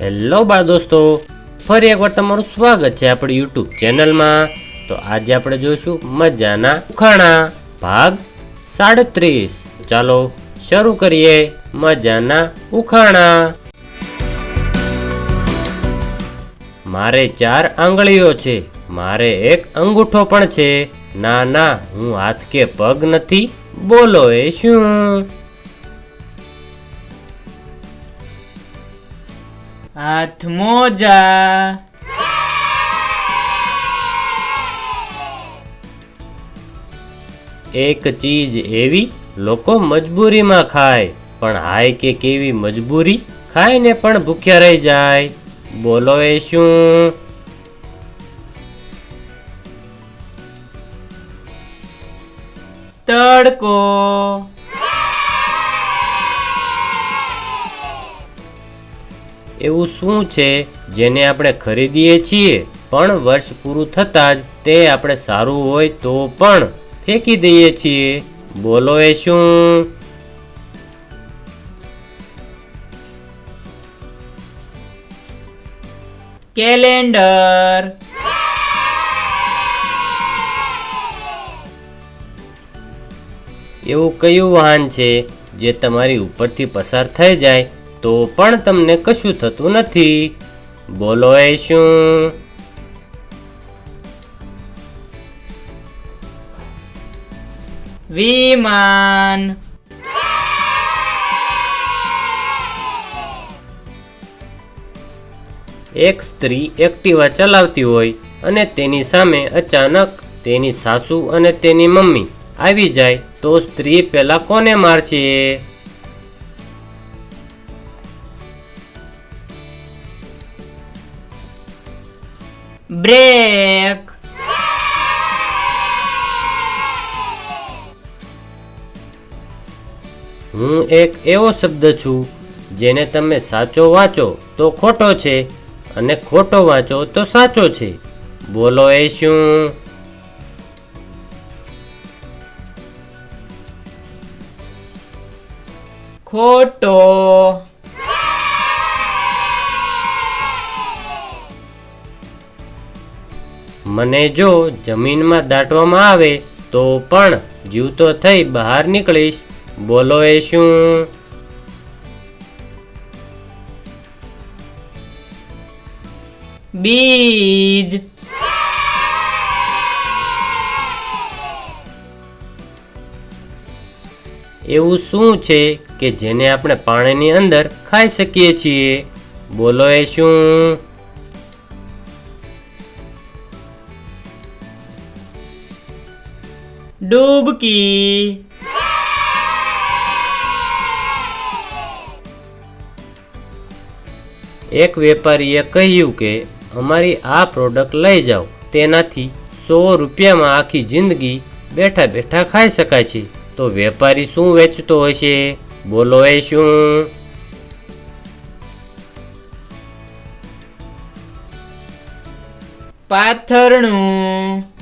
Hello બાળ દોસ્તો, ફરી એકવાર તમારું સ્વાગત છે આપણી યુટ્યુબ ચેનલમાં. તો આજે આપણે જોઈશું મજાના ઉખાણા, ભાગ સાડત્રીસ. ચાલો શરૂ કરીએ મજાના ઉખાણા. મારે ચાર આંગળીઓ છે, મારે એક અંગૂઠો પણ છે. ના ના, હું હાથ કે પગ નથી બોલો એ શું? મોજા. એક ચીજ એવી લોકો મજબૂરીમાં ખાય પણ હાય કે કેવી મજબૂરી ખાય ને પણ ભૂખ્યા રહી જાય. બોલો એ શું? તડકો. એવું શું છે જેને આપણે ખરીદીએ છીએ? પણ વર્ષ પૂરું થતાં જ તે આપણે સારું હોય તો પણ ફેંકી દઈએ છીએ. બોલો એ શું? કેલેન્ડર. એવું કયું વાહન છે જે તમારી ઉપરથી પસાર થઈ જાય? તો પણ તમને કશું થતું નથી. બોલો એ શું? વિમાન. એક સ્ત્રી એક્ટિવા ચલાવતી હોય અને તેની સામે અચાનક તેની સાસુ અને તેની મમ્મી આવી જાય તો સ્ત્રી પેલા કોને મારશે? બ્રેક હું એક એવો શબ્દ છું જેને તમે સાચો વાંચો તો ખોટો છે અને ખોટો વાંચો તો સાચો છે. બોલો એ શું? ખોટો. મને જો જમીનમાં દાટવામાં આવે તો પણ જીવતો થઈ બહાર નીકળીશ. બોલો એ શું? બીજ. એવું શું છે કે જેને આપણે પાણીની અંદર ખાઈ શકીએ છીએ? બોલો એ શું? ડૂબકી એક વેપારીએ કહ્યું કે અમારી આ પ્રોડક્ટ લઈ જાઓ. તેનાથી સો રૂપિયામાં આખી જિંદગી બેઠા બેઠા ખાઈ શકાય છે. તો વેપારી શું વેચતો હશે? બોલો એ શું? પાથરણું.